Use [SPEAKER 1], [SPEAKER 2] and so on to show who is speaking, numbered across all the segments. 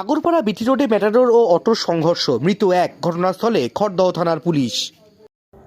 [SPEAKER 1] আগরপাড়া বিটি রোডে ম্যাটাডোর ও অটোর সংঘর্ষ। মৃত এক ঘটনাস্থলে খড়দহ থানার পুলিশ।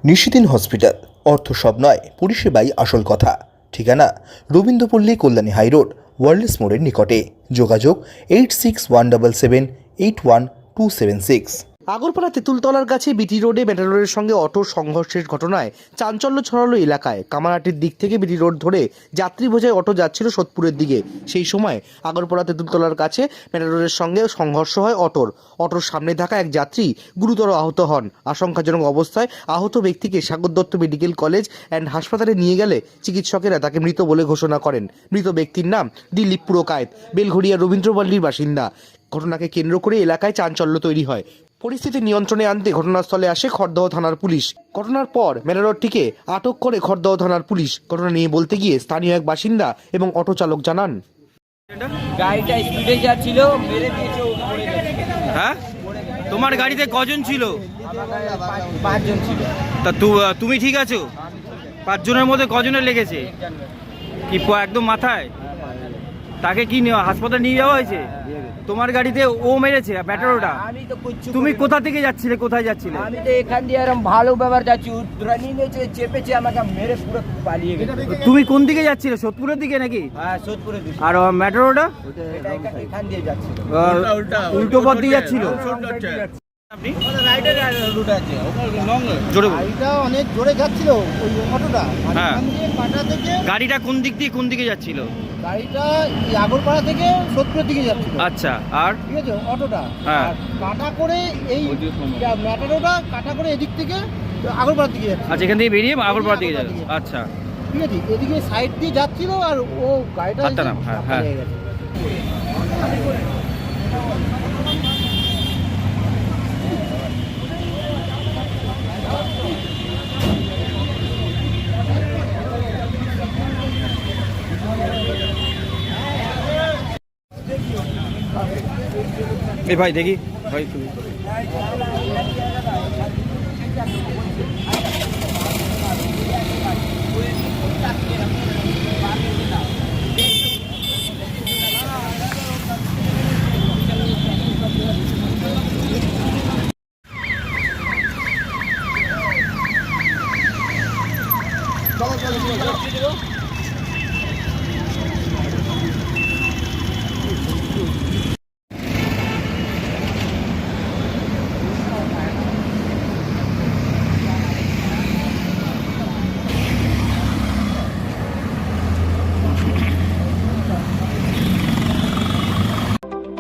[SPEAKER 2] নিশিদিন হসপিটাল। অর্থ সব নয়, পরিষেবাই আসল কথা। ঠিকানা, রবীন্দ্রপল্লী কল্যাণী হাইরোড ওয়ার্ল্ডস মোড়ের নিকটে। যোগাযোগ, eight six one double seven, eight one two seven six.
[SPEAKER 1] Agarpara তেঁতুলতলার কাছে বিটি রোডে ম্যাটাডোরের সঙ্গে অটোর সংঘর্ষের ঘটনায় চাঞ্চল্য ছড়ালো এলাকায়। কামারহাটির দিক থেকে বিটি রোড ধরে যাত্রী বোঝায় অটো যাচ্ছিল সোদপুরের দিকে। সেই সময় আগরপাড়া তেঁতুলতলার কাছে ম্যাটাডোরের সঙ্গে সংঘর্ষ হয় অটোর। অটোর সামনে থাকা এক যাত্রী গুরুতর আহত হন। আশঙ্কাজনক অবস্থায় আহত ব্যক্তিকে Sagar Dutta medical college and হাসপাতালে নিয়ে গেলে চিকিৎসকেরা তাকে মৃত বলে ঘোষণা করেন। মৃত ব্যক্তির নাম দিলীপ পুরকায়েত। বেলঘড়িয়া রবীন্দ্রপল্লীর বাসিন্দা। ঘটনাকে কেন্দ্র করে এলাকায় চাঞ্চল্য তৈরি হয়। পরিস্থিতি নিয়ন্ত্রণে আনতে ঘটনাস্থলে আসে খড়দহ থানার পুলিশ। ঘটনার পর মেরারটিকে আটক করে খড়দহ থানার পুলিশ। ঘটনা নিয়ে বলতে গিয়ে স্থানীয় এক বাসিন্দা এবং অটো চালক জানান।
[SPEAKER 3] গাড়িটা স্পিডে যাচ্ছিল মেরে দিয়েছে ও পড়ে গেছে।
[SPEAKER 4] হ্যাঁ? তোমার গাড়িতে কজন ছিল?
[SPEAKER 3] আমার গাড়িতে পাঁচ- পাঁচজন ছিল।
[SPEAKER 4] তা তুমি ঠিক আছো? পাঁচজনের মধ্যে কজনের লেগেছে? কি একদম মাথায়? তাকে কি নেওয়া হাসপাতালে নিয়ে যাওয়া হয়েছে তোমার গাড়িতে ও মেরেছে ব্যাটারোটা
[SPEAKER 3] আমি তো কিচ্ছু
[SPEAKER 4] তুমি কোথা থেকে যাচ্ছিলে কোথায় যাচ্ছিলে
[SPEAKER 3] আমি তো এখান দিয়ে এরকম ভালো ব্যবহার যাচ্ছি চেপেছে আমাকে মেরে পুরো পালিয়ে গেছে
[SPEAKER 4] তুমি কোন দিকে যাচ্ছিলে সোদপুরের দিকে নাকি
[SPEAKER 3] হ্যাঁ সোদপুরে দিছি
[SPEAKER 4] আর ম্যাটারোটা
[SPEAKER 3] এটা এখান- এখান দিয়ে যাচ্ছিল
[SPEAKER 4] উল্টো পথ দিয়ে যাচ্ছিল আপনি? জোরে
[SPEAKER 5] অনেক জোরে যাচ্ছিল ওই অটোটা।
[SPEAKER 4] হ্যাঁ।
[SPEAKER 5] থেকে
[SPEAKER 4] গাড়িটা কোন দিক দিয়ে কোন দিকে যাচ্ছিল?
[SPEAKER 5] গাড়িটা এই আগরপাড়া থেকে সোদপুরের দিকে যাচ্ছিল।
[SPEAKER 4] আচ্ছা আর?
[SPEAKER 5] ঠিক আছে অটোটা।
[SPEAKER 4] হ্যাঁ।
[SPEAKER 5] কাটা করে এই ম্যাটারোটা কাটা করে এদিক থেকে আগরপাড়ার দিকে যাচ্ছে
[SPEAKER 4] আচ্ছা এখান থেকে বেরিয়ে আগরপাড়া দিকে। যাবে আচ্ছা।
[SPEAKER 5] ঠিক আছে এদিকে সাইড দিয়ে যাচ্ছিল আর ও গাড়িটা
[SPEAKER 4] হ্যাঁ, হ্যাঁ। এই ভাই দেখি ভাই তুমি